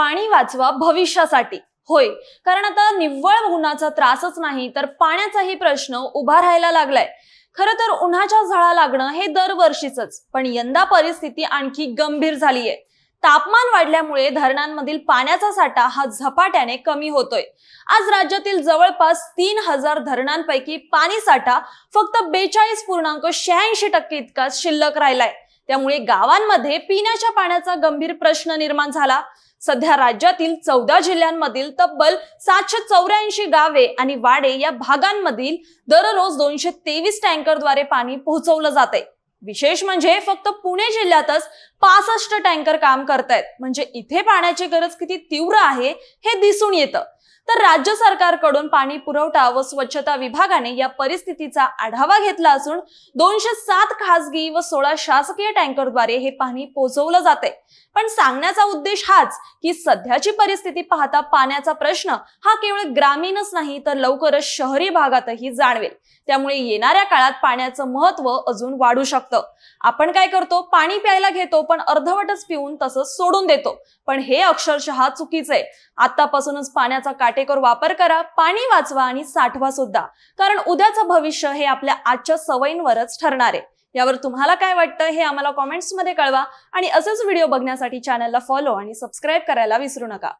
पाणी वाचवा भविष्यासाठी. होय. कारण आता निव्वळ उन्हाचा त्रासच नाही तर पाण्याचाही प्रश्न उभा राहायला लागलाय. खरं तर उन्हाच्या झळा लागणं हे दरवर्षीच पण यंदा परिस्थिती आणखी गंभीर झालीय. तापमान वाढल्यामुळे धरणांमधील पाण्याचा साठा हा झपाट्याने कमी होतोय. आज राज्यातील जवळपास तीन हजार धरणांपैकी पाणी साठा फक्त बेचाळीस पूर्णांक शहाऐंशी टक्के इतकाच शिल्लक राहिलाय. त्यामुळे गावांमध्ये पिण्याच्या पाण्याचा गंभीर प्रश्न निर्माण झाला. सध्या राज्यातील चौदा जिल्ह्यांमधील तब्बल सातशे चौऱ्याऐंशी गावे आणि वाडे या भागांमधील दररोज दोनशे तेवीस टँकरद्वारे पाणी पोहोचवलं जाते विशेष म्हणजे फक्त पुणे जिल्ह्यातच पासष्ट टँकर काम करतायत. म्हणजे इथे पाण्याची गरज किती तीव्र आहे हे दिसून येतं. तर राज्य सरकारकडून पाणी पुरवठा व स्वच्छता विभागाने या परिस्थितीचा आढावा घेतला असून दोनशे सात खासगी व सोळा शासकीय टँकरद्वारे हे पाणी पोहोचवलं जाते. पण सांगण्याचा उद्देश हाच की सध्याची परिस्थिती पाहता पाण्याचा प्रश्न हा केवळ ग्रामीणच नाही तर लवकरच शहरी भागातही जाणवेल. त्यामुळे येणाऱ्या काळात पाण्याचं महत्त्व अजून वाढू शकतं. आपण काय करतो? पाणी प्यायला घेतो पण अर्धवटच पिऊन तसंच सोडून देतो. पण हे अक्षरशः चुकीचं आहे. आतापासूनच पाण्याचा काटेकोर वापर करा पाणी वाचवा आणि साठवा सुद्धा. कारण उद्याचं भविष्य हे आपल्या आजच्या सवयींवरच ठरणार आहे. यावर तुम्हाला काय वाटतं हे आम्हाला कॉमेंट्समध्ये कळवा. आणि असेच व्हिडिओ बघण्यासाठी चॅनलला फॉलो आणि सबस्क्राईब करायला विसरू नका.